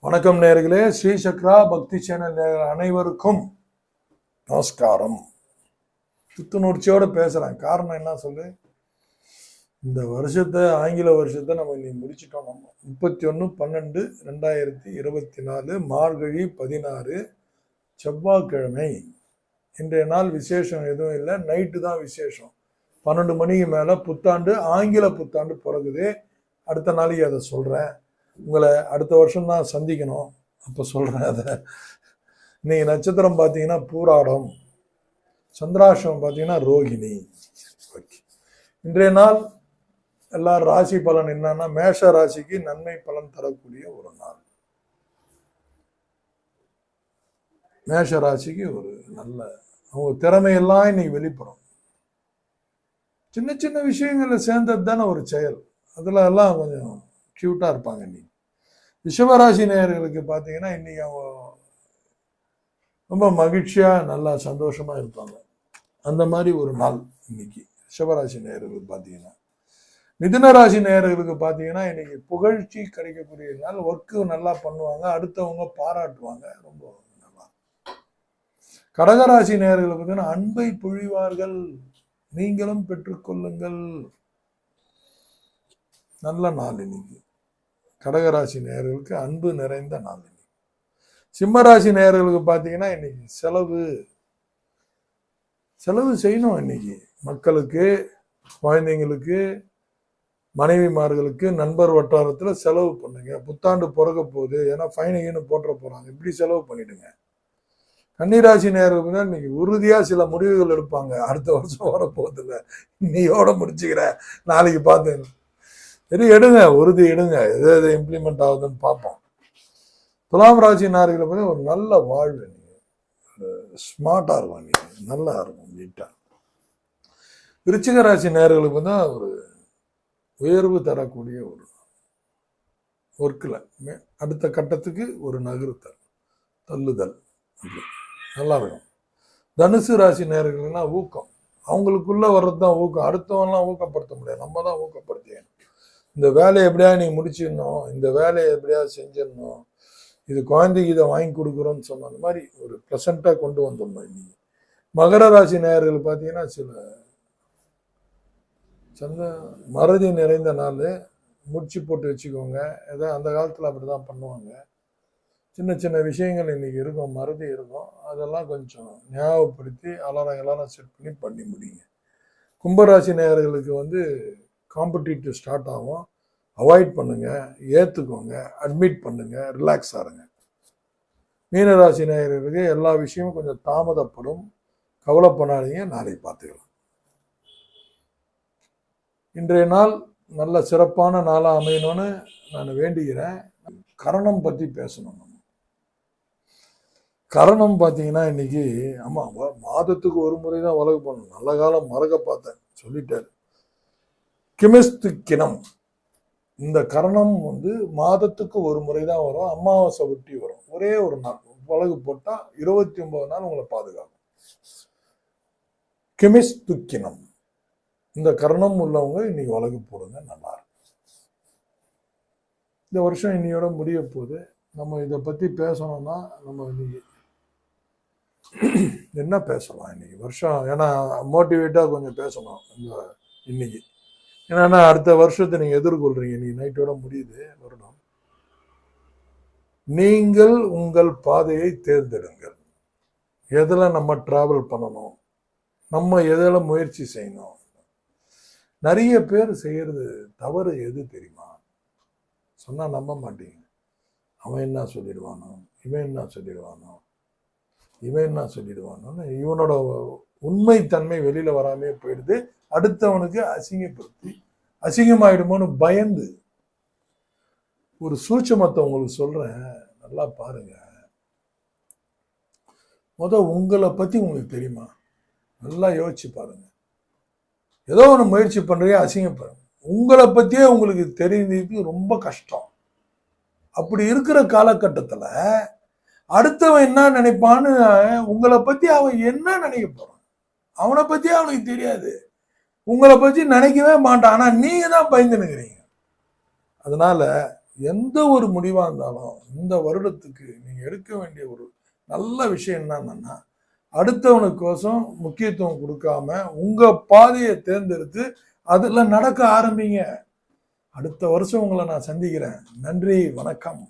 வணக்கம் நேர்களே ஸ்ரீ சக்ரா பக்தி சேனல் நேயர்கள் அனைவருக்கும் நமஸ்காரம். புத்துணர்ச்சியோட பேசுறேன். காரணம் என்ன சொல்லு? இந்த வருஷத்தை ஆங்கில வருஷத்தை நம்ம இன்னைக்கு முடிச்சிட்டோம் நம்ம. முப்பத்தி ஒன்று பன்னெண்டு ரெண்டாயிரத்தி இருபத்தி நாலு மார்கழி பதினாறு செவ்வாய்க்கிழமை. இன்றைய நாள் விசேஷம் எதுவும் இல்லை. நைட்டு தான் விசேஷம். பன்னெண்டு மணிக்கு மேலே புத்தாண்டு ஆங்கில புத்தாண்டு பிறகுது அடுத்த நாளைக்கு அதை சொல்கிறேன் உங்களை அடுத்த வருஷம் தான் சந்திக்கணும். அப்போ சொல்கிறேன் அதை. இன்னைக்கு நட்சத்திரம் பார்த்தீங்கன்னா பூராடம் சந்திராஷ்டிரம் பார்த்தீங்கன்னா ரோகிணி. ஓகே. இன்றைய நாள் எல்லா ராசி பலன் என்னன்னா மேஷ ராசிக்கு நன்மை பலன் தரக்கூடிய ஒரு நாள். மேஷ ராசிக்கு ஒரு நல்ல அவங்க திறமையெல்லாம் இன்னைக்கு வெளிப்படும். சின்ன சின்ன விஷயங்களில் சேர்ந்தது தானே ஒரு செயல். அதில் எல்லாம் கொஞ்சம் க்யூட்டாக இருப்பாங்க இன்னைக்கு ரிஷபராசி நேயர்களுக்கு பார்த்தீங்கன்னா இன்றைக்கி அவங்க ரொம்ப மகிழ்ச்சியாக நல்லா சந்தோஷமாக இருப்பாங்க. அந்த மாதிரி ஒரு நாள் இன்னைக்கு ரிஷபராசி நேயர்களுக்கு பார்த்தீங்கன்னா மிதுன ராசி நேயர்களுக்கு பார்த்தீங்கன்னா இன்னைக்கு புகழ்ச்சி கிடைக்கக்கூடிய நாள். ஒர்க்கு நல்லா பண்ணுவாங்க அடுத்தவங்க பாராட்டுவாங்க. ரொம்ப நல்லா. கடகராசி நேயர்களை பார்த்தீங்கன்னா அன்பை பொழிவார்கள் நீங்களும் பெற்றுக்கொள்ளுங்கள். நல்ல நாள் இன்னைக்கு. கடகராசி நேர்களுக்கு அன்பு நிறைந்த நாள் இன்னைக்கு. சிம்மராசி நேர்களுக்கு பார்த்தீங்கன்னா இன்னைக்கு செலவு செலவு செய்யணும் இன்னைக்கு. மக்களுக்கு குழந்தைங்களுக்கு மனைவிமார்களுக்கு நண்பர் வட்டாரத்தில் செலவு பண்ணுங்க. புத்தாண்டு பிறக்க போகுது. ஏன்னா ஃபைனு போட்டுற போகிறாங்க இப்படி செலவு பண்ணிடுங்க. கன்னிராசி நேரம் தான் இன்னைக்கு உறுதியாக சில முடிவுகள் எடுப்பாங்க. அடுத்த வருஷம் வர இன்னையோட முடிச்சுக்கிற. நாளைக்கு பார்த்து சரி எடுங்க. உறுதி எடுங்க. எது எது இம்ப்ளிமெண்ட் ஆகுதுன்னு பார்ப்போம். துலாம் ராசி நேர்களை பற்றி ஒரு நல்ல வாழ்வு நீங்க. ஸ்மார்ட்டாக இருக்கும் நீங்கள் நல்லா இருக்கும் நீட்டாக விருச்சிக ராசி நேர்களுக்கு தான் ஒரு உயர்வு தரக்கூடிய ஒரு ஒர்க்கில் அடுத்த கட்டத்துக்கு ஒரு நகர்த்தல் தள்ளுதல். அப்படி நல்லா இருக்கும். தனுசு ராசி நேர்கள்னா ஊக்கம். அவங்களுக்குள்ளே வர்றது தான் ஊக்கம். அடுத்தவன்லாம் ஊக்கப்படுத்த முடியாது. நம்ம தான் ஊக்கப்படுத்தியும் இந்த வேலையை எப்படியா நீ முடிச்சிடணும்? இந்த வேலையை எப்படியா செஞ்சிடணும்? இது குழந்தைக்கு இதை வாங்கி கொடுக்குறோன்னு சொன்ன அந்த மாதிரி ஒரு ப்ளசண்ட்டாக கொண்டு வந்துடணும் இன்னைக்கு. மகர ராசி நேயர்கள் பார்த்தீங்கன்னா சில சந்த மறதி நிறைந்த நாள். முடிச்சு போட்டு வச்சுக்கோங்க. ஏதோ அந்த காலத்தில் அப்படி தான் பண்ணுவாங்க. சின்ன சின்ன விஷயங்கள் இன்றைக்கி இருக்கும் மறதி இருக்கும். அதெல்லாம் கொஞ்சம் ஞாபகப்படுத்தி அலாரம் எல்லாரும் செட் பண்ணி பண்ணி முடியுங்க கும்பராசி நேயர்களுக்கு வந்து காம்படிட்டிவ் ஸ்டார்ட் ஆகும். அவாய்ட் பண்ணுங்க ஏற்றுக்கோங்க அட்மிட் பண்ணுங்கள் ரிலாக்ஸ் ஆகுங்க மீனராசி நேயர்களுக்கு எல்லா விஷயமும் கொஞ்சம் தாமதப்படும். கவலைப்படாதீங்க நாளைக்கு பார்த்துக்கலாம். இன்றைய நாள் நல்ல சிறப்பான நாளாக அமையணும்னு நான் வேண்டுகிறேன் கரணம் பற்றி பேசணும் கரணம் பார்த்தீங்கன்னா இன்னைக்கு ஆமா மாதத்துக்கு ஒரு முறை தான் உலகு பண்ணணும் நல்ல காலம் மறக்க பார்த்தேன். சொல்லிட்டாரு. கிமிஸ்து கிணம் இந்த கரணம் வந்து மாதத்துக்கு ஒரு முறை தான் வரும். அமாவாசை ஒட்டி வரும். ஒரே ஒரு நாள். உலகு போட்டால் இருபத்தி ஒன்பது நாள் உங்களை பாதுகாக்கும். கிமிஸ் துக்கினம் இந்த கரணம் உள்ளவங்க இன்னைக்கு உலகு போடுங்க நல்லா இருக்கும். இந்த வருஷம் இன்னையோட முடிய போகுது. நம்ம இதை பற்றி பேசணும்னா நம்ம இன்னைக்கு என்ன பேசலாம் இன்னைக்கு? வருஷம் ஏன்னா மோட்டிவேட்டாக கொஞ்சம் பேசணும் இந்த இன்னைக்கு. ஏன்னா அடுத்த வருஷத்தை நீங்கள் எதிர்கொள்றீங்க. இன்னைக்கு நைட்டோட முடியுது வருடம். நீங்கள் உங்கள் பாதையை தேர்ந்தெடுங்கள். எதில் நம்ம ட்ராவல் பண்ணணும்? நம்ம எதில் முயற்சி செய்யணும்? நிறைய பேர் செய்கிறது தவறு எது தெரியுமா? சொன்னால் நம்ப மாட்டீங்க. அவன் என்ன சொல்லிடுவானோ? இவன் என்ன சொல்லிடுவானோ? இவன் என்ன சொல்லிடுவானோன்னு இவனோட உண்மை தன்மை வெளியில வராமே போயிடுது. அடுத்தவனுக்கு அசிங்கப்படுத்தி அசிங்கமாயிடுமோன்னு பயந்து ஒரு சூட்சமத்தை உங்களுக்கு சொல்றேன். நல்லா பாருங்க. முத உங்களை பத்தி உங்களுக்கு தெரியுமா? நல்லா யோசிச்சு பாருங்க. ஏதோ ஒன்று முயற்சி பண்றீங்க அசிங்கப்படுங்க உங்களை பத்தியே உங்களுக்கு தெரிஞ்சது ரொம்ப கஷ்டம். அப்படி இருக்கிற காலகட்டத்துல அடுத்தவன் என்ன நினைப்பான்னு உங்களை பத்தி அவன் என்ன நினைக்க போறான்? அவனை பத்தி அவனுக்கு தெரியாது. உங்களை பற்றி நினைக்கவே மாட்டான். ஆனா நீங்க தான் பயந்து நிற்கிறீங்க அதனால எந்த ஒரு முடிவா இருந்தாலும் இந்த வருடத்துக்கு நீங்க எடுக்க வேண்டிய ஒரு நல்ல விஷயம் என்னன்னா அடுத்தவனுக்கோசம் முக்கியத்துவம் கொடுக்காம உங்க பாதையை தேர்ந்தெடுத்து அதில் நடக்க ஆரம்பிங்க. அடுத்த வருஷம் உங்களை நான் சந்திக்கிறேன். நன்றி வணக்கம்.